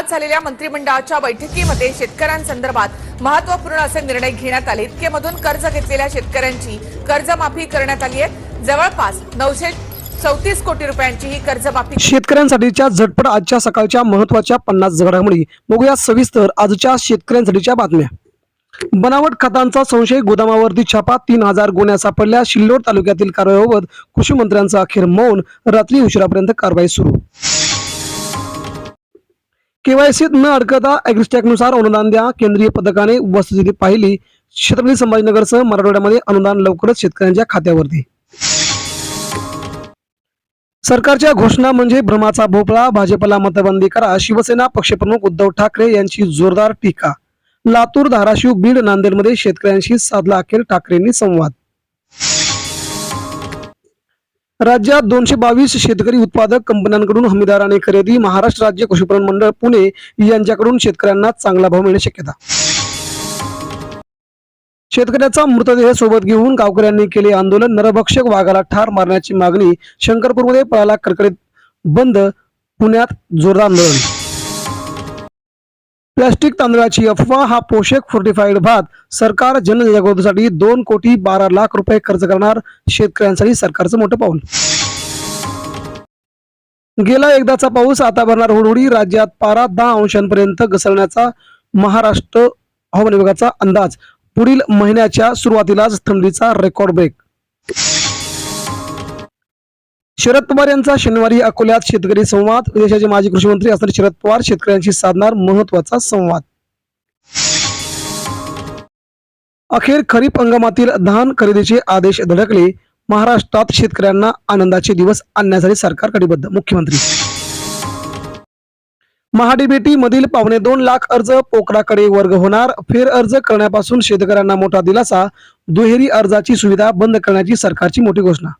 आज झालेल्या मंत्रिमंडळाच्या बैठकीमध्ये शेतकऱ्यांसंदर्भात महत्त्वपूर्ण असे निर्णय घेण्यात आले. इतकेमधून कर्ज घेतलेल्या शेतकऱ्यांची कर्जमाफी करण्यात आली आहे. जवळपास नऊशे चौतीस कोटी रुपयांची ही कर्जमाफी शेतकऱ्यांसाठीच्या झटपट आजच्या सकाळच्या महत्त्वाच्या पन्नास घडामोडी बघूया सविस्तर आजच्या शेतकऱ्यांसाठीच्या बातम्या. बनावट खतांचा संशय गोदामावरती छापा तीन हजार गुन्ह्या सापडल्या. शिल्लोड तालुक्यातील कारवाईबाबत कृषी मंत्र्यांचा अखेर मौन. रात्री उशिरापर्यंत कारवाई सुरू. केवायसीत न अडकता नुसार अनुदान द्या. केंद्रीय पथकाने वस्तुस्थिती पाहिली. छत्रपती संभाजीनगरसह मराठवाड्यामध्ये अनुदान लवकरच शेतकऱ्यांच्या खात्यावरती. सरकारच्या घोषणा म्हणजे भ्रमाचा भोपळा. भाजपला मतबंदी करा. शिवसेना पक्षप्रमुख उद्धव ठाकरे यांची जोरदार टीका. लातूर धाराशिव बीड नांदेडमध्ये शेतकऱ्यांशी साधला अखेर ठाकरेंनी संवाद. राज्यात दोनशे बावीस शेतकरी उत्पादक कंपन्यांकडून हमीदाराने खरेदी महाराष्ट्र राज्य पशुपालन मंडळ पुणे यांच्याकडून शेतकऱ्यांना चांगला भाव मिळण्याची शक्यता. शेतकऱ्याचा मृतदेह सोबत घेऊन गावकऱ्यांनी केले आंदोलन. नरभक्षक वाघाला ठार मारण्याची मागणी शंकरपूरमध्ये पळाला कडकडीत बंद पुण्यात जोरदार आंदोलन. प्लास्टिक तांदळाची अफवा हा पोषक फोर्टिफाईड भात. सरकार जनजागृतीसाठी दोन कोटी बारा लाख रुपये खर्च करणार शेतकऱ्यांसाठी सरकारचं मोठं पाऊल. गेला एकदाचा पाऊस आता भरणार हुडहुडी. राज्यात पारा दहा अंशांपर्यंत घसरण्याचा महाराष्ट्र हवामान विभागाचा अंदाज. पुढील महिन्याच्या सुरुवातीलाच थंडीचा रेकॉर्ड ब्रेक शरद पवार यांचा शनिवारी अकोल्यात शेतकरी संवाद. देशाचे माजी कृषी मंत्री असणारे शरद पवार शेतकऱ्यांशी साधणार महत्त्वाचा संवाद. अखेर खरीप हंगामातील धान खरेदीचे आदेश धडकले. महाराष्ट्रात शेतकऱ्यांना आनंदाचे दिवस आणण्यासाठी सरकार कटिबद्ध मुख्यमंत्री. महाडीबीटी मधील पावणे दोन लाख अर्ज पोकराकडे वर्ग होणार. फेर अर्ज करण्यापासून शेतकऱ्यांना मोठा दिलासा. दुहेरी अर्जाची सुविधा बंद करण्याची सरकारची मोठी घोषणा.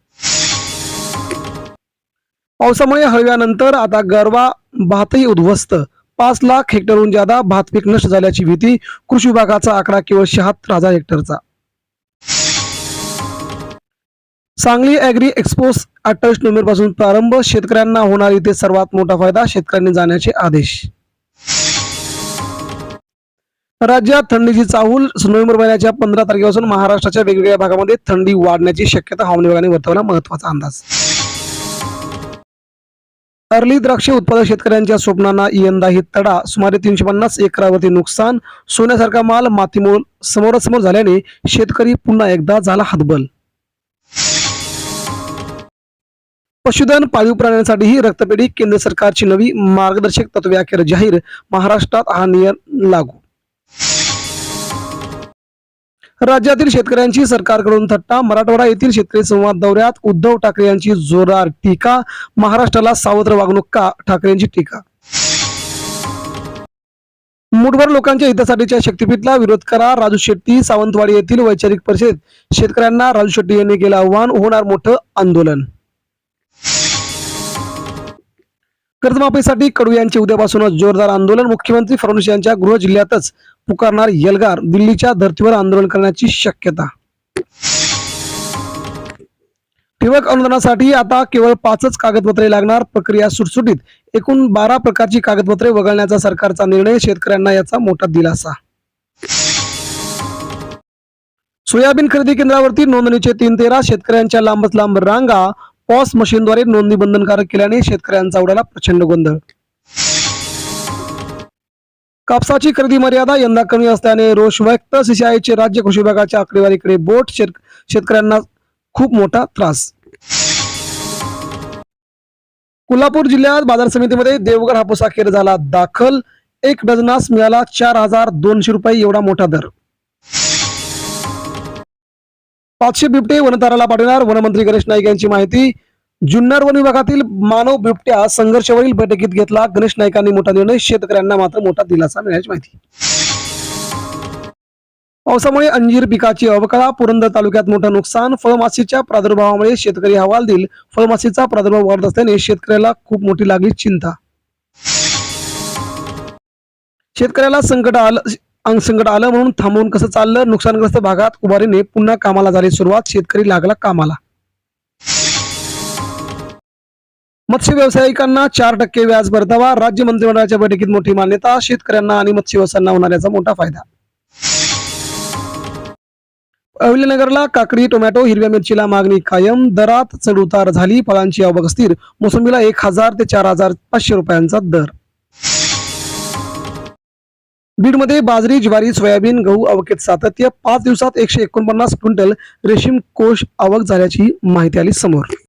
पावसामुळे हळव्यानंतर आता गरवा भातही उद्ध्वस्त. पाच लाख हेक्टरहून जादा भात पीक नष्ट झाल्याची भीती कृषी विभागाचा आकडा केवळ शहात्तर हजार हेक्टरचा. सांगली अॅग्री एक्सपोस अठ्ठावीस नोव्हेंबरपासून प्रारंभ शेतकऱ्यांना होणार इथे सर्वात मोठा फायदा शेतकऱ्यांनी जाण्याचे आदेश. राज्यात थंडीची चाहूल नोव्हेंबर महिन्याच्या पंधरा तारखेपासून महाराष्ट्राच्या वेगवेगळ्या भागामध्ये थंडी वाढण्याची शक्यता हवामान विभागाने वर्तवला महत्त्वाचा अंदाज. अर्ली द्राक्ष उत्पादक शेतकऱ्यांच्या स्वप्नांना यंदाही तडा. सुमारे तीनशे पन्नास एकरावरती नुकसान. सोन्यासारखा माल मातीमोल समोरासमोर झाल्याने शेतकरी पुन्हा एकदा झाला हातबल. पशुधन पाळीव प्राण्यांसाठीही रक्तपेढी केंद्र सरकारची नवी मार्गदर्शक तत्वे अखेर जाहीर. महाराष्ट्रात हा नियम लागू. राज्यातील शेतकऱ्यांची सरकारकडून थट्टा. मराठवाडा येथील शेतकरी संवाद दौऱ्यात उद्धव ठाकरे यांची जोरदार टीका. महाराष्ट्राला सावत्र वागणूक का? ठाकरेंची टीका. मुठभर लोकांच्या हितासाठीच्या शक्तीपीठला विरोध करा. राजू शेट्टी सावंतवाडी येथील वैचारिक परिषदेत शेतकऱ्यांना राजू शेट्टी यांनी केलं आव्हान. होणार मोठं आंदोलन. कर्जमाफीसाठी कडू यांचे उद्यापासूनच जोरदार आंदोलन. मुख्यमंत्री फडणवीस यांच्या गृह जिल्ह्यातच पुकारणार यलगार दिल्लीच्या धर्तीवर आंदोलन करण्याची शक्यता. ठिबक अनुदानासाठी आता केवळ पाचच कागदपत्रे लागणार. प्रक्रिया सुटसुटीत. एकूण बारा प्रकारची कागदपत्रे वगळण्याचा सरकारचा निर्णय. शेतकऱ्यांना याचा मोठा दिलासा. सोयाबीन खरेदी केंद्रावरती नोंदणीचे तीन तेरा. शेतकऱ्यांच्या लांबच लांब रांगा. पॉस मशीनद्वारे नोंदणी बंधनकारक केल्याने शेतकऱ्यांचा उडाला प्रचंड गोंधळ. कापसाची खरेदी मर्यादा यंदा कमी असल्याने रोष व्यक्त. सीसीआयचे राज्य कृषी विभागाच्या आकडेवारीकडे बोट शेत शेतकऱ्यांना खूप मोठा त्रास. कोल्हापूर जिल्ह्यात बाजार समितीमध्ये देवगड हापूस अखेर झाला दाखल. एक डझनास मिळाला चार हजार दोनशे रुपये एवढा मोठा दर. पाचशे बिबटे वनताराला पाठवणार वनमंत्री गणेश नाईक यांची माहिती. जुन्नर वन विभागातील मानव बिबट्या संघर्षवरील बैठकीत घेतला. गणेश नाईकांनी मोठा निर्णय शेतकऱ्यांना मात्र मोठा दिलासा मिळाल्याची माहिती. पावसामुळे अंजीर पिकाची अवकळा पुरंदर तालुक्यात मोठं नुकसान फळमाशीच्या प्रादुर्भावामुळे शेतकरी हवालदिल फळमाशीचा प्रादुर्भाव वाढत असल्याने शेतकऱ्याला खूप मोठी लागली चिंता. शेतकऱ्याला संकट आलं अंग संकट आलं म्हणून थांबवून कसं चाललं? नुकसानग्रस्त भागात उभारीने पुन्हा कामाला झाली सुरुवात शेतकरी लागला कामाला. मत्स्य व्यावसायिकांना चार टक्के व्याज परतावा. राज्य मंत्रिमंडळाच्या बैठकीत मोठी मान्यता शेतकऱ्यांना आणि मत्स्य व्यवसायांना होणार याचा मोठा फायदा. अहिल्यानगरला काकडी टोमॅटो हिरव्या मिरचीला मागणी कायम. दरात चढ उतार झाली. फळांची आवक स्थिर मोसंबीला एक हजार ते चार हजार पाचशे रुपयांचा दर. बीडमध्ये बाजरी ज्वारी सोयाबीन गहू आवकेत सातत्य. पाच दिवसात एकशे एकोणपन्नास क्विंटल रेशीम कोष आवक झाल्याची माहिती आली समोर.